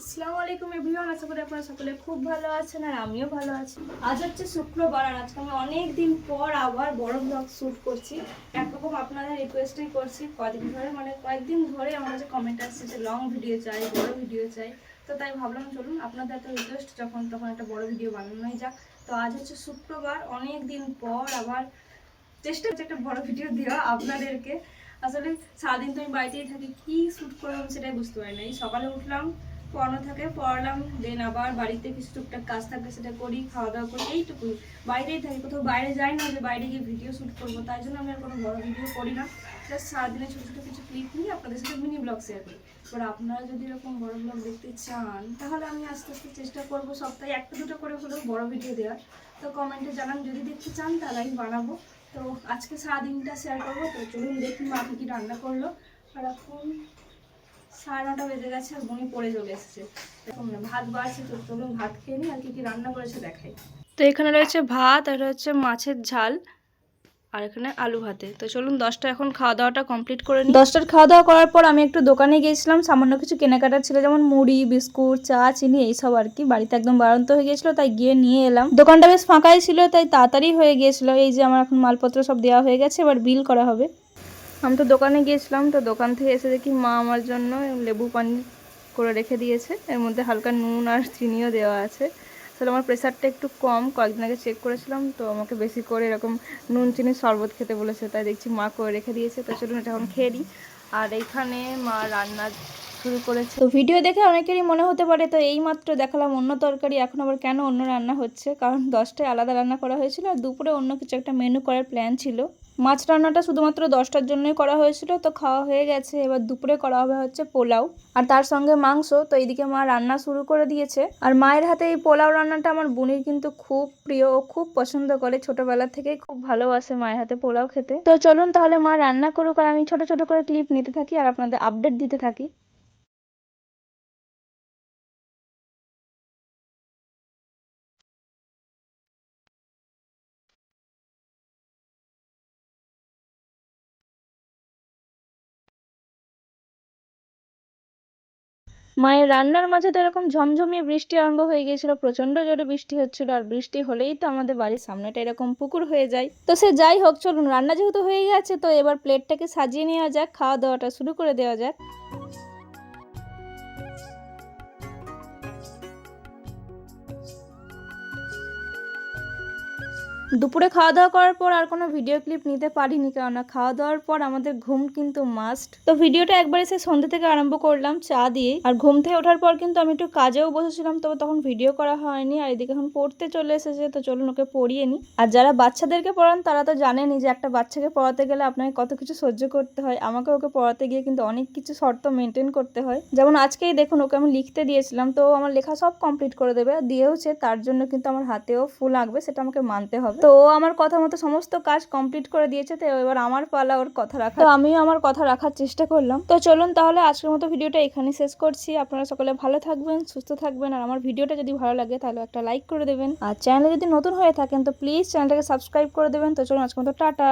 আসসালামু আলাইকুম এভরিওয়ান, আশা করি আপনারা সকলে খুব ভালো আছেন আর আমিও ভালো আছি। আজ হচ্ছে শুক্রবার আর আজকে আমি অনেক দিন পর আবার বড় ব্লগ শ্যুট করছি। একরকম আপনাদের রিকোয়েস্টই করছি, কদিন ধরে মানে কয়েকদিন ধরে আমার কাছে কমেন্ট আসছে যে লং ভিডিও চাই, বড় ভিডিও চাই। তো তাই ভাবলাম চলুন আপনাদের এত রিকোয়েস্ট যখন তখন একটা বড় ভিডিও বানানোই যাক। তো আজ হচ্ছে শুক্রবার, অনেক দিন পর আবার চেষ্টা হচ্ছে একটা বড় ভিডিও দেওয়া আপনাদেরকে। আসলে সারাদিন তো আমি বাড়িতেই থাকি, কি শ্যুট করলাম সেটাই বুঝতে পারি না এই সকালে উঠলাম পড়ানো থাকে, পড়ালাম দেন আবার বাড়িতে কিছু টুকটাক কাজ থাকে সেটা করি, খাওয়া দাওয়া করি, এইটুকুই। বাইরেই থাকি, কোথাও বাইরে যাই না, যে বাইরে গিয়ে ভিডিও শ্যুট করব, তাই জন্য আমি আর কোনো বড় ভিডিও করি না। জাস্ট সারাদিনে ছোটো ছোটো কিছু ক্লিপ নিয়ে আপনাদের সাথে মিনি ব্লগ শেয়ার করি। এবার আপনারা যদি এরকম বড় ব্লগ দেখতে চান, তাহলে আমি আস্তে আস্তে চেষ্টা করব সপ্তাহে একটা দুটো করে হলেও বড় ভিডিও দেওয়ার। তো কমেন্টে জানান, যদি দেখতে চান তাহলে আমি বানাবো। তো আজকে সারাদিনটা শেয়ার করব, তো চলুন দেখি মা কি রান্না করল। আর এখন সাড়ে নটা বেজে গেছে আর বনি পড়ে চলে এসেছে। দেখুন ভাত বাড়ছে তো চলুন ভাত খেয়ে নিই আর কি কি রান্না করেছে দেখাই। তো এখানে রয়েছে ভাত আর হচ্ছে মাছের ঝাল আর এখানে আলু ভাতে। তো চলুন দশটা এখন খাওয়া দাওয়াটা কমপ্লিট করে নিই। দশটার খাওয়া দাওয়া করার পর আমি একটু দোকানে গিয়েছিলাম সামান্য কিছু কেনাকাটা ছিল যেমন মুড়ি বিস্কুট চা চিনি এইসব আর কি। বাড়িতে একদম বাড়ন্ত হয়ে গিয়েছিল তাই গিয়ে নিয়ে এলাম। দোকানটা বেশ ফাঁকাই ছিল তাই তাড়াতাড়ি হয়ে গিয়েছিল। এই যে আমার এখন মালপত্র সব দেওয়া হয়ে গেছে এবার বিল করা হবে। আমি তো দোকানে গিয়েছিলাম, তো দোকান থেকে এসে দেখি মা আমার জন্য লেবু পানি করে রেখে দিয়েছে। এর মধ্যে হালকা নুন আর চিনিও দেওয়া আছে। আসলে আমার প্রেশারটা একটু কম, কয়েকদিন আগে চেক করেছিলাম, তো আমাকে বেশি করে এরকম নুন চিনির শরবত খেতে বলেছে। তাই দেখছি মা করে রেখে দিয়েছে, তো চলুন এটা এখন খেয়ে আর এইখানে মা রান্না শুরু করেছে। তো ভিডিও দেখে অনেকেরই মনে হতে পারে, তো এই মাত্র দেখালাম অন্য তরকারি, এখন আবার কেন অন্য রান্না হচ্ছে? কারণ দশটায় আলাদা রান্না করা হয়েছিল, আর দুপুরে অন্য কিছু একটা মেনু করার প্ল্যান ছিল। মাছ রান্নাটা শুধুমাত্র দশটার জন্যই করা হয়েছিল, তো খাওয়া হয়ে গেছে। এবার দুপুরে করা হবে হচ্ছে পোলাও। আর তার সঙ্গে মাংস, তো এইদিকে মা রান্না শুরু করে দিয়েছে। আর মায়ের হাতে এই পোলাও রান্নাটা আমার বোনের কিন্তু খুব প্রিয়, ও খুব পছন্দ করে। ছোটবেলা থেকে খুব ভালোবাসে মায়ের হাতে পোলাও খেতে। তো চলুন তাহলে মা রান্না করুক, আর আমি ছোট ছোট করে ক্লিপ নিতে থাকি, আর আপনাদের আপডেট দিতে থাকি। মায়ের রান্নার মাঝে তো এরকম ঝমঝমিয়ে বৃষ্টি আরম্ভ হয়ে গিয়েছিল প্রচণ্ড জোরে বৃষ্টি হচ্ছিল, আর বৃষ্টি হলেই তো আমাদের বাড়ির সামনেটা এরকম পুকুর হয়ে যায়। তো সে যাই হোক, চলুন রান্না যেহেতু হয়ে গেছে, তো এবার প্লেটটাকে সাজিয়ে নেওয়া যাক খাওয়া দাওয়াটা শুরু করে দেওয়া যাক। দুপুরে খাওয়া দাওয়া করার পর আর কোনো ভিডিও ক্লিপ নিতে পারিনি কেননা খাওয়া দাওয়ার পর আমাদের ঘুম কিন্তু মাস্ট তো ভিডিওটা একবারে সে সন্ধ্যে থেকে আরম্ভ করলাম, চা দিয়ে। আর ঘুম থেকে ওঠার পর কিন্তু আমি একটু কাজেও বসেছিলাম, তবে তখন ভিডিও করা হয়নি। আর এদিকে এখন পড়তে চলে এসেছে, তো চলুন ওকে পড়িয়ে নি আর যারা বাচ্চাদেরকে পড়ান, তারা তো জানেনি যে একটা বাচ্চাকে পড়াতে গেলে আপনাকে কত কিছু সহ্য করতে হয়। আমাকে ওকে পড়াতে গিয়ে কিন্তু অনেক কিছু শর্ত মেনটেন করতে হয়। যেমন আজকেই দেখুন, ওকে আমি লিখতে দিয়েছিলাম, তো আমার লেখা সব কমপ্লিট করে দেবে। দিয়েওছে, তার জন্য কিন্তু আমার হাতেও ফুল আঁকবে, সেটা আমাকে মানতে হবে। তো ও আমার কথা মতো সমস্ত কাজ কমপ্লিট করে দিয়েছে তো এবার আমার পালা ওর কথা রাখা তো আমিও আমার কথা রাখার চেষ্টা করলাম। তো চলুন তাহলে আজকের মতো ভিডিওটা এখানে শেষ করছি। আপনারা সকলে ভালো থাকবেন সুস্থ থাকবেন আর আমার ভিডিওটা যদি ভালো লাগে তাহলে একটা লাইক করে দেবেন। আর চ্যানেলে যদি নতুন হয়ে থাকেন তো প্লিজ চ্যানেলটাকে সাবস্ক্রাইব করে দেবেন। তো চলুন আজকের মতো টাটা।